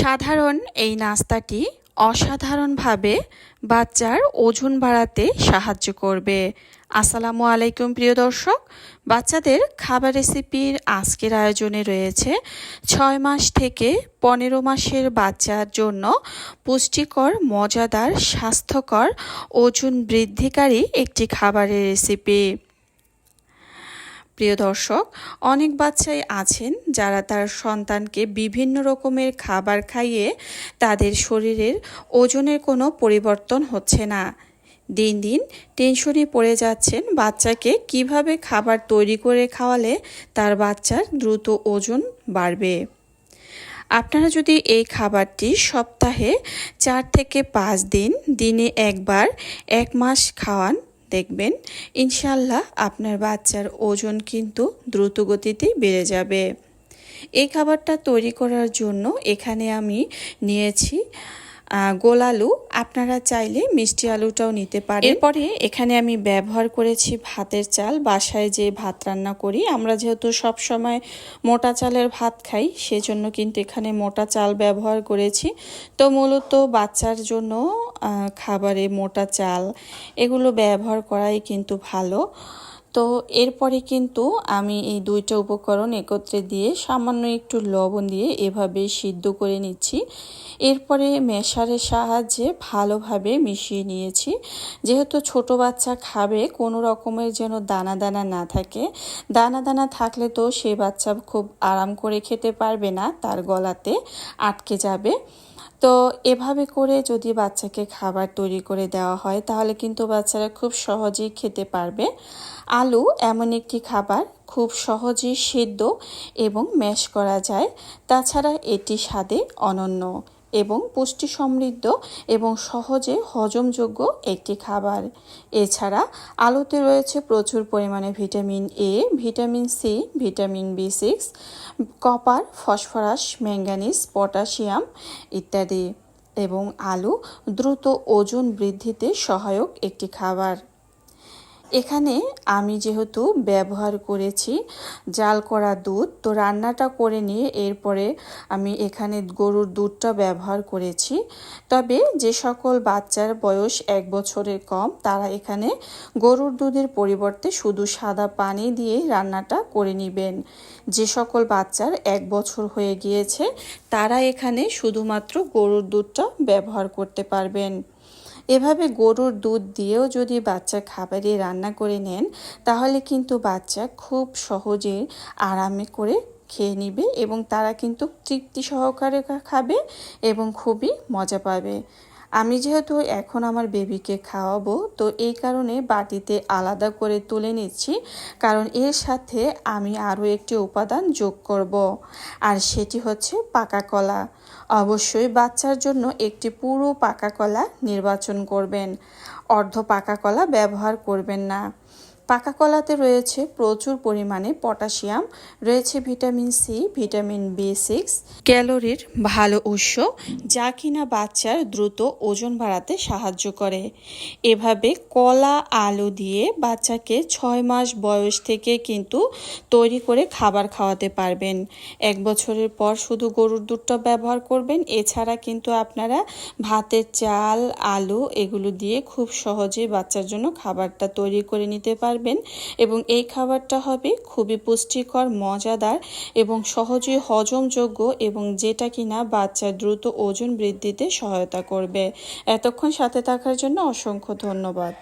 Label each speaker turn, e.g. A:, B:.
A: সাধারণ এই নাস্তাটি অসাধারণভাবে বাচ্চার ওজন বাড়াতে সাহায্য করবে। আসসালামু আলাইকুম, প্রিয় দর্শক। বাচ্চাদের খাবার রেসিপির আজকের আয়োজনে রয়েছে ছয় মাস থেকে পনেরো মাসের বাচ্চার জন্য পুষ্টিকর, মজাদার, স্বাস্থ্যকর, ওজন বৃদ্ধিকারী একটি খাবারের রেসিপি। প্রিয় দর্শক, অনেক বাচ্চাই আছেন যারা তার সন্তানকে বিভিন্ন রকমের খাবার খাইয়ে তাদের শরীরের ওজনের কোনো পরিবর্তন হচ্ছে না। দিন দিন টেনশনে পড়ে যাচ্ছেন বাচ্চাকে কীভাবে খাবার তৈরি করে খাওয়ালে তার বাচ্চার দ্রুত ওজন বাড়বে। আপনারা যদি এই খাবারটি সপ্তাহে চার থেকে পাঁচ দিন, দিনে একবার, এক মাস খাওয়ান দেখবেন ইনশাল্লাহ আপনার বাচ্চার ওজন কিন্তু দ্রুত গতিতে বেড়ে যাবে। এই খাবারটা তৈরি করার জন্য এখানে আমি নিয়েছি গোল আলু আপনারা চাইলে মিষ্টি আলুটাও নিতে পারেন। এরপরে এখানে আমি ব্যবহার করেছি ভাতের চাল। বাসায় যে ভাত রান্না করি, আমরা যেহেতু সব সময় মোটা চালের ভাত খাই, সেজন্য কিন্তু এখানে মোটা চাল ব্যবহার করেছি। তো মূলত বাচ্চার জন্য খাবারে মোটা চাল, এগুলো ব্যবহার করাই কিন্তু ভালো। তো এরপরে কিন্তু আমি এই দুইটা উপকরণ একত্রে দিয়ে সামান্য একটু লবণ দিয়ে এভাবে সিদ্ধ করে নিচ্ছি। এরপরে মেশারের সাহায্যে ভালোভাবে মিশিয়ে নিয়েছি। যেহেতু ছোট বাচ্চা খাবে, কোনো রকমের যেন দানা দানা না থাকে। দানা দানা থাকলে তো সে বাচ্চা খুব আরাম করে খেতে পারবে না, তার গলাতে আটকে যাবে। তো এভাবে করে যদি বাচ্চাকে খাবার তৈরি করে দেওয়া হয়, তাহলে কিন্তু বাচ্চারা খুব সহজেই খেতে পারবে। আলু এমন একটি খাবার, খুব সহজেই সেদ্ধ এবং ম্যাশ করা যায়। তাছাড়া এটি স্বাদে অনন্য। এবং পুষ্টি সমৃদ্ধ এবং সহজে হজমযোগ্য একটি খাবার। এছাড়া আলুতে রয়েছে প্রচুর পরিমাণে vitamin A vitamin C vitamin B six copper, phosphorus manganese potassium ইত্যাদি এবং আলু দ্রুত ওজন বৃদ্ধিতে সহায়ক একটি খাবার। এখানে আমি যেহেতু ব্যবহার করেছি জাল করা দুধ, তো রান্নাটা করে নিয়ে এরপরে আমি এখানে গরুর দুধটা ব্যবহার করেছি। তবে যে সকল বাচ্চার বয়স এক বছরের কম, তারা এখানে গরুর দুধের পরিবর্তে শুধু সাদা পানি দিয়ে রান্নাটা করে নেবেন। যে সকল বাচ্চার এক বছর হয়ে গিয়েছে, তারা এখানে শুধুমাত্র গরুর দুধটা ব্যবহার করতে পারবেন। এভাবে গরুর দুধ দিয়েও যদি বাচ্চা খাবারে রান্না করে নেন, তাহলে কিন্তু বাচ্চা খুব সহজে আরামে করে খেয়ে নিবে এবং তারা কিন্তু তৃপ্তি সহকারে খাবে এবং খুবই মজা পাবে। আমি যেহেতু এখন আমার বেবিকে খাওয়াবো, তো এই কারণে বাটিতে আলাদা করে তুলে নিচ্ছি, কারণ এর সাথে আমি আরও একটি উপাদান যোগ করব, আর সেটি হচ্ছে পাকা কলা। অবশ্যই বাচ্চার জন্য একটি পুরো পাকা কলা নির্বাচন করবেন। অর্ধ পাকা কলা ব্যবহার করবেন না। পাকা কলাতে রয়েছে প্রচুর পরিমাণে পটাশিয়াম, রয়েছে vitamin C vitamin B six ক্যালোরির ভালো উৎস যা কিনা বাচ্চার দ্রুত ওজন বাড়াতে সাহায্য করে। এভাবে কলা, আলু দিয়ে বাচ্চাকে ছয় মাস বয়স থেকে কিন্তু তৈরি করে খাবার খাওয়াতে পারবেন। এক বছরের পর শুধু গরুর দুধটা ব্যবহার করবেন, এছাড়া কিন্তু আপনারা ভাতের চাল, আলু এগুলো দিয়ে খুব সহজে বাচ্চার জন্য খাবারটা তৈরি করে নিতে পারবেন। পারবেন এবং এই খাবারটা হবে খুবই পুষ্টিকর, মজাদার এবং সহজে হজমযোগ্য এবং যেটা কিনা বাচ্চার দ্রুত ওজন বৃদ্ধিতে সহায়তা করবে। এতক্ষণ সাথে থাকার জন্য অসংখ্য ধন্যবাদ।